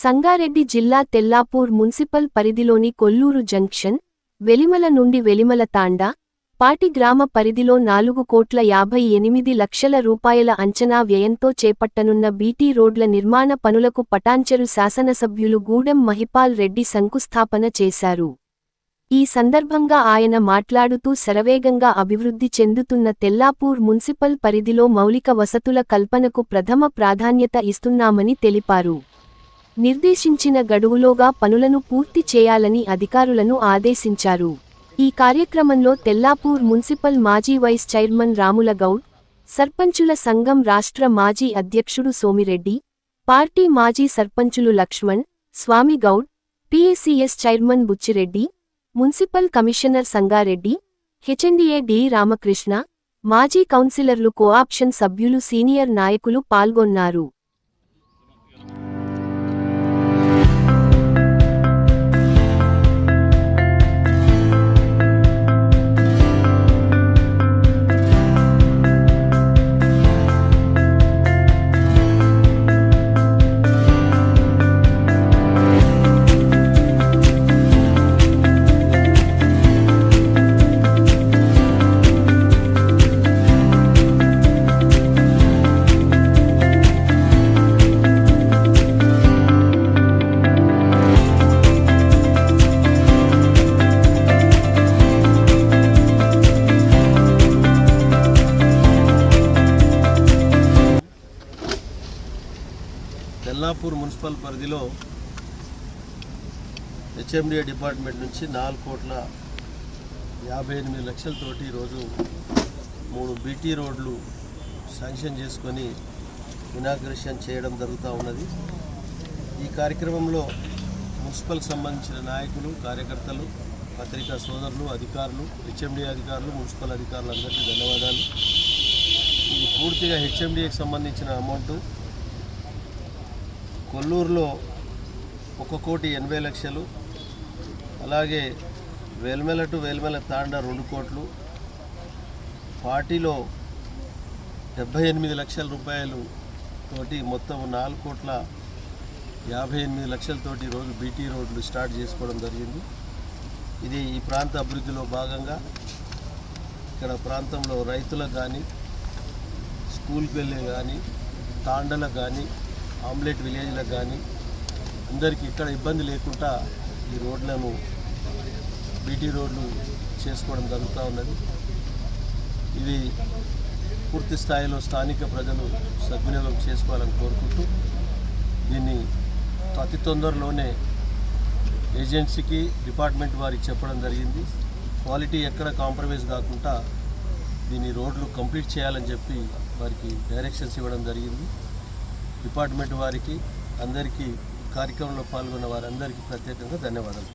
సంగారెడ్డి జిల్లా తెల్లాపూర్ మున్సిపల్ పరిధిలోని కొల్లూరు జంక్షన్ వెలిమల నుండి వెలిమల తాండా పాటి గ్రామ పరిధిలో నాలుగు కోట్ల యాభై ఎనిమిది లక్షల రూపాయల అంచనా వ్యయంతో చేపట్టనున్న బీటీ రోడ్ల నిర్మాణ పనులకు పటాంచెరు శాసనసభ్యులు గూడెం మహిపాల్ రెడ్డి శంకుస్థాపన చేశారు. ఈ సందర్భంగా ఆయన మాట్లాడుతూ శరవేగంగా అభివృద్ధి చెందుతున్న తెల్లాపూర్ మున్సిపల్ పరిధిలో మౌలిక వసతుల కల్పనకు ప్రథమ ప్రాధాన్యత ఇస్తున్నామని తెలిపారు. నిర్దేశించిన గడువులోగా పనులను పూర్తి చేయాలని అధికారులను ఆదేశించారు. ఈ కార్యక్రమంలో తెల్లాపూర్ మున్సిపల్ మాజీ వైస్ చైర్మన్ రాముల గౌడ్ సర్పంచుల సంఘం రాష్ట్ర మాజీ అధ్యక్షుడు సోమిరెడ్డి పార్టీ మాజీ సర్పంచులు Laxman Swamy Goud PACS chairman Buchireddy municipal commissioner Sangareddy HMDA D Ramakrishna మాజీ కౌన్సిలర్లు కోఆప్షన్ సభ్యులు సీనియర్ నాయకులు పాల్గొన్నారు. తెల్లాపూర్ మున్సిపల్ పరిధిలో హెచ్ఎండిఏ డిపార్ట్మెంట్ నుంచి నాలుగు కోట్ల యాభై ఎనిమిది లక్షలతోటి ఈరోజు మూడు బీటీ రోడ్లు శాంక్షన్ చేసుకొని ఇనాగ్రేషన్ చేయడం జరుగుతూ ఉన్నది. ఈ కార్యక్రమంలో మున్సిపల్ సంబంధించిన నాయకులు కార్యకర్తలు పత్రికా సోదరులు అధికారులు హెచ్ఎండి అధికారులు మున్సిపల్ అధికారులందరికీ ధన్యవాదాలు. ఇది పూర్తిగా హెచ్ఎండిఏకి సంబంధించిన అమౌంట్. కొల్లూరులో ఒక కోటి ఎనభై లక్షలు అలాగే వేల్మెల టు వేల్మెల తాండ రెండు కోట్లు పార్టీలో డెబ్భై ఎనిమిది లక్షల రూపాయలు తోటి మొత్తం నాలుగు కోట్ల యాభై ఎనిమిది లక్షలతోటి ఈరోజు బీటీ రోడ్లు స్టార్ట్ చేసుకోవడం జరిగింది. ఇది ఈ ప్రాంత అభివృద్ధిలో భాగంగా ఇక్కడ ప్రాంతంలో రైతులకు కానీ స్కూల్కి వెళ్ళే కానీ తాండలకు కానీ ఆమ్లెట్ విలేజ్లకు కానీ అందరికీ ఇక్కడ ఇబ్బంది లేకుండా ఈ రోడ్లను బీటీ రోడ్లు చేసుకోవడం జరుగుతూ ఉన్నది. ఇది పూర్తి స్థాయిలో స్థానిక ప్రజలు సద్వినియోగం చేసుకోవాలని కోరుకుంటూ దీన్ని అతి తొందరలోనే ఏజెన్సీకి డిపార్ట్మెంట్ వారికి చెప్పడం జరిగింది. క్వాలిటీ ఎక్కడ కాంప్రమైజ్ కాకుండా దీని రోడ్లు కంప్లీట్ చేయాలని చెప్పి వారికి డైరెక్షన్స్ ఇవ్వడం జరిగింది. డిపార్ట్మెంట్ వారికి అందరికీ కార్యక్రమంలో పాల్గొన్న వారందరికీ ప్రత్యేకంగా ధన్యవాదాలు.